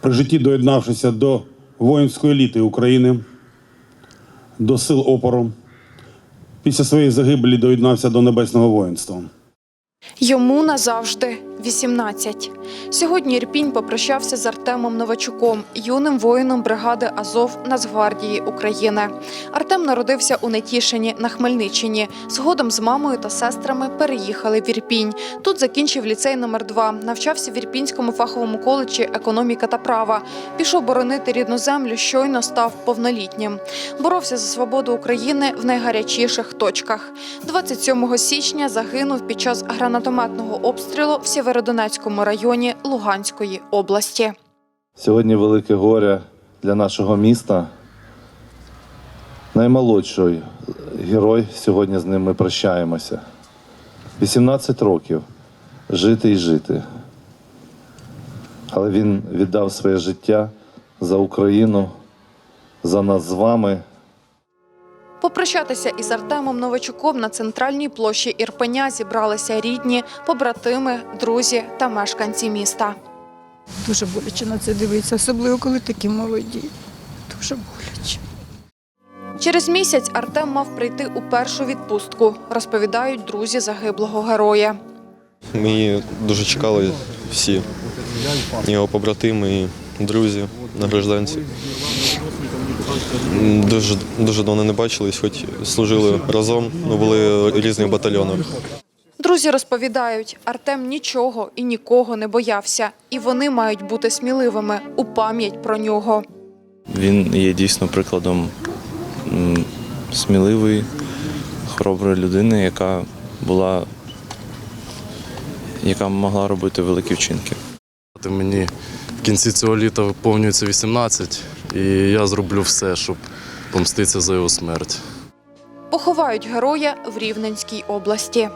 при житті доєднавшися до воїнської еліти України, до сил опору. Після своєї загибелі доєднався до небесного воїнства. Йому назавжди 18. Сьогодні Ірпінь попрощався з Артемом Новачуком, юним воїном бригади Азов Нацгвардії України. Артем народився у Нетішині на Хмельниччині. Згодом з мамою та сестрами переїхали в Ірпінь. Тут закінчив ліцей номер 2 навчався в Ірпінському фаховому коледжі економіка та права. Пішов боронити рідну землю, щойно став повнолітнім. Боровся за свободу України в найгарячіших точках. 27 січня загинув під час гранатометного обстрілу в Сєвєродонецькому районі Луганської області. Сьогодні велике горе для нашого міста. Наймолодший герой, сьогодні з ним ми прощаємося. 18 років жити і жити. Але він віддав своє життя за Україну, за нас з вами. Попрощатися із Артемом Новачуком на центральній площі Ірпеня зібралися рідні, побратими, друзі та мешканці міста. Дуже боляче на це дивитися, особливо коли такі молоді. Дуже боляче. Через місяць Артем мав прийти у першу відпустку, розповідають друзі загиблого героя. Ми дуже чекали всі. Його побратими і друзі, награжданці. М, Дуже, дуже давно не бачились, хоч служили разом, але були в різних батальйонах. Друзі розповідають, Артем нічого і нікого не боявся, і вони мають бути сміливими у пам'ять про нього. Він є дійсно прикладом сміливої, хороброї людини, яка була, яка могла робити великі вчинки. Мені в кінці цього літа виповнюється 18, і я зроблю все, щоб помститися за його смерть. Поховають героя в Рівненській області.